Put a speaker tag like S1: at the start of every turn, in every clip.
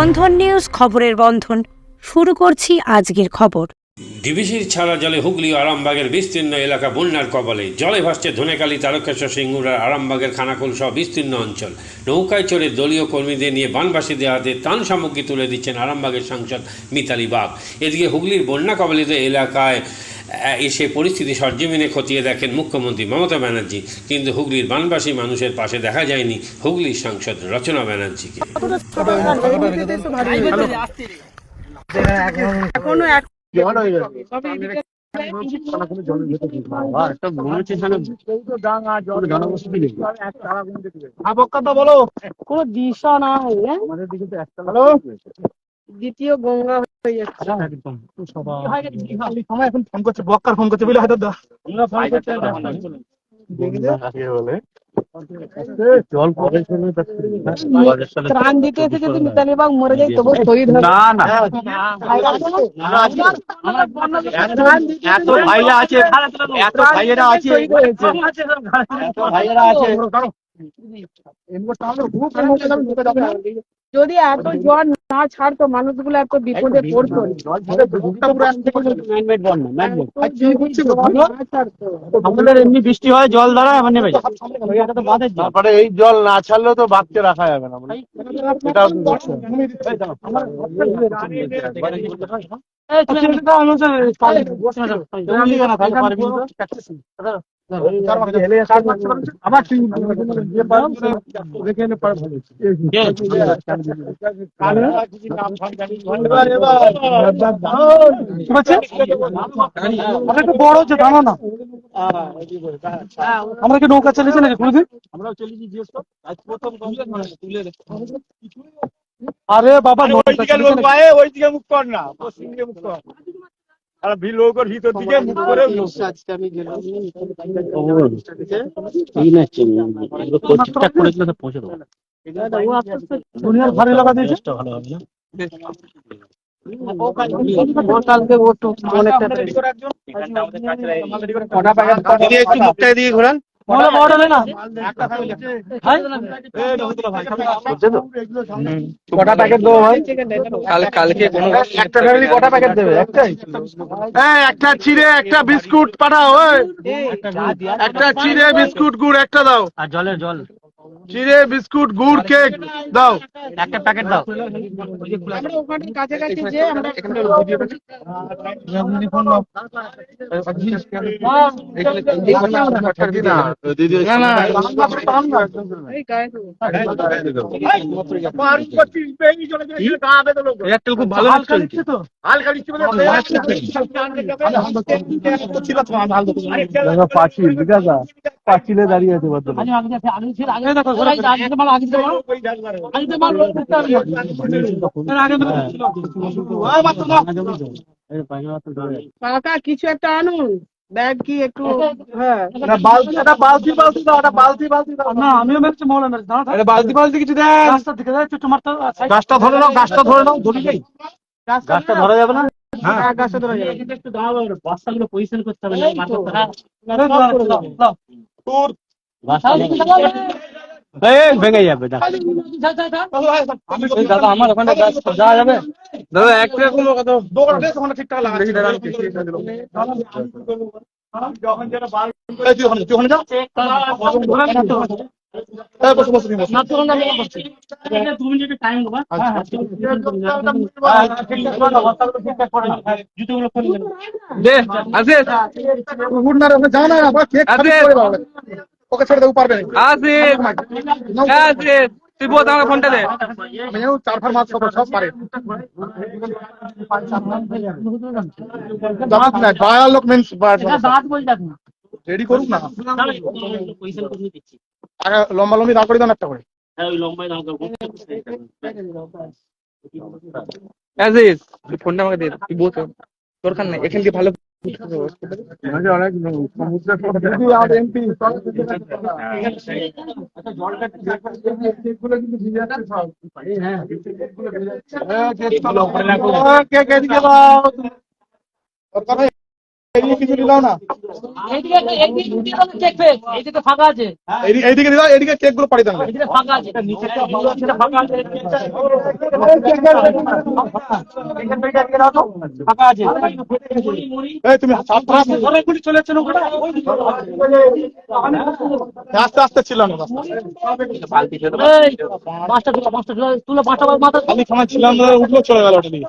S1: বন্ধন news খবরের বন্ধন। শুরু করছি আজকের খবর।
S2: ডিবিসির ছাড়া জলে হুগলি ও আরামবাগের বিস্তীর্ণ এলাকা বন্যার কবলে। জলে ভাসছে ধনেকালী, তারকেশ্বর সিঙ্গুরার আরামবাগের খানাকুল সহ বিস্তীর্ণ অঞ্চল। নৌকায় চড়ে দলীয় কর্মীদের নিয়ে বানবাসীদের হাতে ত্রাণ সামগ্রী তুলে দিচ্ছেন আরামবাগের সাংসদ মিতালি বাগ। এদিকে হুগলির বন্যা কবলিত এলাকায় এসে পরিস্থিতি সরজমিনে খতিয়ে দেখেন মুখ্যমন্ত্রী মমতা ব্যানার্জি। কিন্তু হুগলির বানবাসী মানুষের পাশে দেখা যায়নি হুগলির সাংসদ রচনা ব্যানার্জিকে।
S3: এখনও এক কোনো দিশা না হয়ে? হ্যালো? দ্বিতীয় গঙ্গা হয়ে যাচ্ছে
S4: এখন ফোন করছে বক্কার ফোন করছে বুঝলে হয়তো
S3: ত্রাণ দিতে এসে যদি মিতালি বাগ মরে যায় তবু শহীদ
S4: না না এত ভাইরা আছে এত ভাইয়েরা আছে ভাইয়েরা আছে
S3: যদি এত জল না ছাড়তো মানুষগুলো এত বিপদে পড়তো।
S4: আমাদের এমনি বৃষ্টি হয় জল দ্বারা নেমে
S5: তারপরে এই জল না ছাড়লেও তো বাচ্চা রাখা যাবে না। মানে এটা
S4: আমার একটু বড় হচ্ছে জানো না। আমরা কি নৌকা চালিয়েছি নাকি কোনোদিন?
S5: আমরাও জিজ্ঞেস তুলে
S4: আরে বাবা
S5: ওইদিকে মুখ কর না। পশ্চিম দিকে মুখ কর। আর ভিলোকর ভিতর দিকে মুখ করে
S3: আজকে আমি গেলাম।
S4: দুনিয়ার ভারী লাগা দিয়েছে
S3: কালকে ওটো
S5: একটু মুখটা দিয়ে ঘোরান। কটা প্যাকেট দেবো ভাই?
S4: কালকে কোনো
S5: একটা ফ্যামিলি কটা প্যাকেট দেবে? একটাই? হ্যাঁ একটা চিড়ে একটা বিস্কুট পাঠাও ওই একটা চিড়ে বিস্কুট গুড় একটা দাও।
S4: আর জলের জল।
S5: চিড়ে বিস্কুট গুড় কেক দাও।
S4: একটা প্যাকেট দাও।
S3: আমরা ওখানে কাছাকাছি যে আমরা এই গায়ে দেবো।
S4: একটা খুব ভালো
S5: হালকা দিচ্ছে তো হালকা দিচ্ছে বলে
S3: কাকা কিছু একটা আনুন ব্যাগ কি একটু হ্যাঁ
S5: বালতি একটা বালতি বালতি দাও একটা বালতি দাও
S4: না আমিও মেরেছি
S5: একটা বালতি বালতি কিছু দেন।
S4: রাস্তার দিকে যাই তোমার তো
S5: গাছটা ধরে নাও, গাছটা ধরে নাও ধরে নেই। গাছটা ধরা যাবে না
S3: হ্যাঁ গাছটা ধরা যাবে
S4: বস্তাগুলো পজিশন করতে হবে
S3: এই তো।
S4: ভেঙে যাবে দাদা আমার ওখানে যাওয়া যাবে দাদা এক টাকা কোনো কত
S5: দোকান বেশ ওখানে ঠিকঠাক লাগা আছে যখন বার তুই
S4: হ্যাঁ হ্যাঁ
S5: ওকে ছেড়ে দেবো পারবে
S4: তুই বল আমার ফোনটা দে।
S5: আমি জানি চার ফার মাছ সব সব পারে। জানাত না বায়ার লোক মেন্স
S4: দাঁত বল না
S5: রেডি করুক না। আগে লম্বা লম্বি দাঁড় করে দেন একটা করে।
S4: হ্যাঁ ওই লম্বাই অ্যাজিজ ফোনটা আমাকে দে তুই বল দরকার নেই এখান থেকে ভালো
S5: অনেক দিদি আর এমপি কে কে দিকে দাও এইদিকে কিছু দিলাও না
S6: এইদিকে এইদিকে চেক এইদিকে ফাঁকা আছে।
S5: এইদিকে এইদিকে দিলাও এইদিকে কেকগুলো পাঠিয়ে তুমি আস্তে আস্তে ছিল না
S6: পাঁচটা তুলো পাঁচটা তুলো তুলো পাঁচটা মাথা
S5: খালি খানা ছিলাম না উঠল চলে গেল ওটা দিয়ে।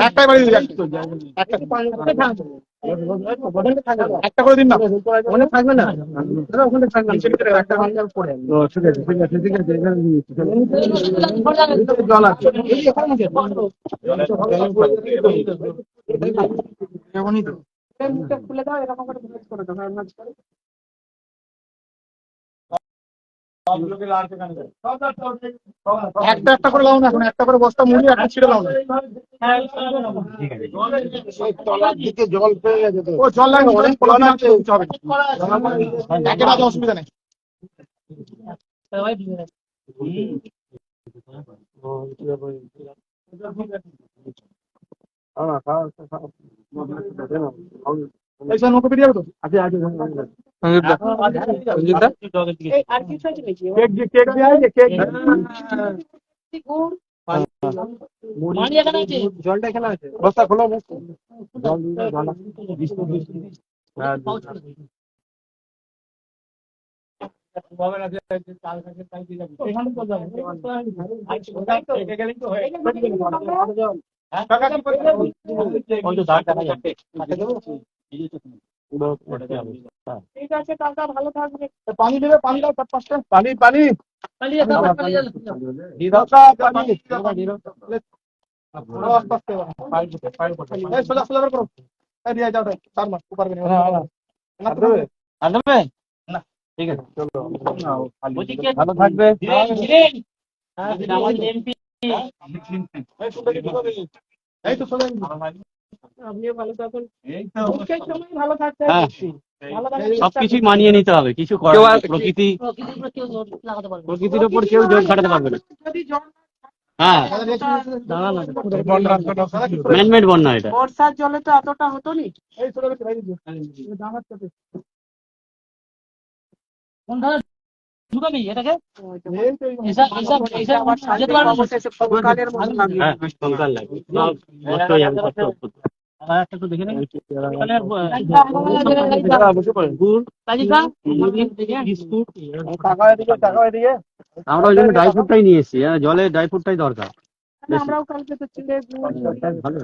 S5: একটাই বাড়ি দিবি একটা একটা করে দিন না। ওখানে থাকবে না? ওখানে থাকবে একটা পড়ে ও ঠিক আছে। ঠিক আছে। ঠিক আছে। জল আছে। এখনই তো
S3: খুলে দাও এরকম করে করে দাও।
S5: একটা একটা করে লাও না এখন একটা করে বস্তা মুড়ি একটা ছিঁড়ে লাও না জল পেয়ে গেছে ও জল লাগবে অনেক কলা আছে। হবে অসুবিধা নেই। স্যার নৌকো পেরিয়ে যাবে তো?
S4: সঞ্জিত দা সঞ্জিত দা
S3: এই আর কিছু আছে নাকি?
S5: কেক দিয়ে কেক দিয়ে আছে কেক
S3: গুড়
S6: পানি এখানে আছে?
S5: জলটা এখানে আছে। বস্তা খোলো বস্তা।
S3: এখানে তো যাবে
S5: কাকা কি করে
S3: ঠিক আছে কাকা ভালো থাকবে।
S5: পানি দেবে পানি দাও পাঁচটা। পানি পানি। না
S6: ঠিক আছে।
S5: ভালো থাকবে।
S7: হ্যাঁ। সবকিছুই মানিয়ে নিতে হবে। কিছু করার প্রকৃতি
S6: প্রকৃতির উপর কেউ জোর
S7: খাটাতে পারবে না। হ্যাঁ। ম্যানমেড বন্যা এটা।
S3: বর্ষার জলে তো এতটা হতো নি।
S5: এই
S6: এটাকে? দেখে নেই এখানে
S7: গুড়
S6: কাজিকা
S7: বিস্কুট।
S5: টাকা এদিকে টাকা এদিকে।
S7: আমরা ওই জন্য ড্রাই ফ্রুটটাই নিয়ে এসেছি হ্যাঁ জলে ড্রাই ফ্রুটটাই দরকার।
S3: আমরাও কালকে তো
S7: ভালো।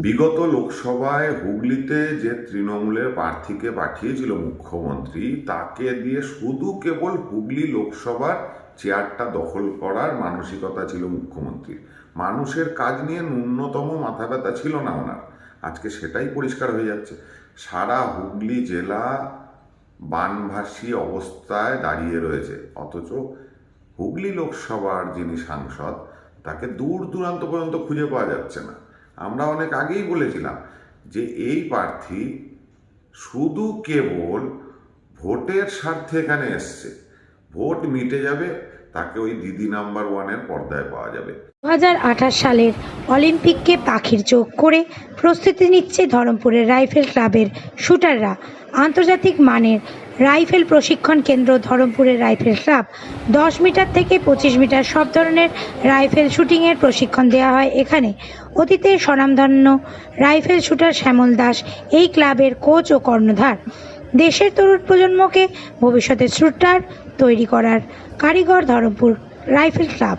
S8: বিগত লোকসভায় হুগলিতে যে তৃণমূলের প্রার্থীকে পাঠিয়েছিল মুখ্যমন্ত্রী তাকে দিয়ে শুধু কেবল হুগলি লোকসভার চেয়ারটা দখল করার মানসিকতা ছিল মুখ্যমন্ত্রীর। মানুষের কাজ নিয়ে ন্যূনতম মাথা ব্যথা ছিল না ওনার। আজকে সেটাই পরিষ্কার হয়ে যাচ্ছে। সারা হুগলি জেলা বানভাসী অবস্থায় দাঁড়িয়ে রয়েছে। অথচ হুগলি লোকসভার যিনি সাংসদ তাকে দূর দূরান্ত পর্যন্ত খুঁজে পাওয়া যাচ্ছে না। আমরা অনেক আগেই বলেছিলাম যে এই প্রার্থী শুধু কেবল ভোটের স্বার্থে এখানে এসছে। ভোট মিটে যাবে, তাকে ওই দিদি নাম্বার ওয়ানের পর্দায় পাওয়া যাবে।
S1: দু হাজার আঠাশ সালের অলিম্পিককে পাখির চোখ করে প্রস্তুতি নিচ্ছে ধরমপুরের রাইফেল ক্লাবের শুটাররা। আন্তর্জাতিক মানের রাইফেল প্রশিক্ষণ কেন্দ্র ধরমপুরের রাইফেল ক্লাব। দশ মিটার থেকে পঁচিশ মিটার সব ধরনের রাইফেল শুটিংয়ের প্রশিক্ষণ দেওয়া হয় এখানে। অতীতে স্বনামধন্য রাইফেল শুটার শ্যামল দাস এই ক্লাবের কোচ ও কর্ণধার। দেশের তরুণ প্রজন্মকে ভবিষ্যতে শুটার তৈরি করার কারিগর ধরমপুর রাইফেল ক্লাব।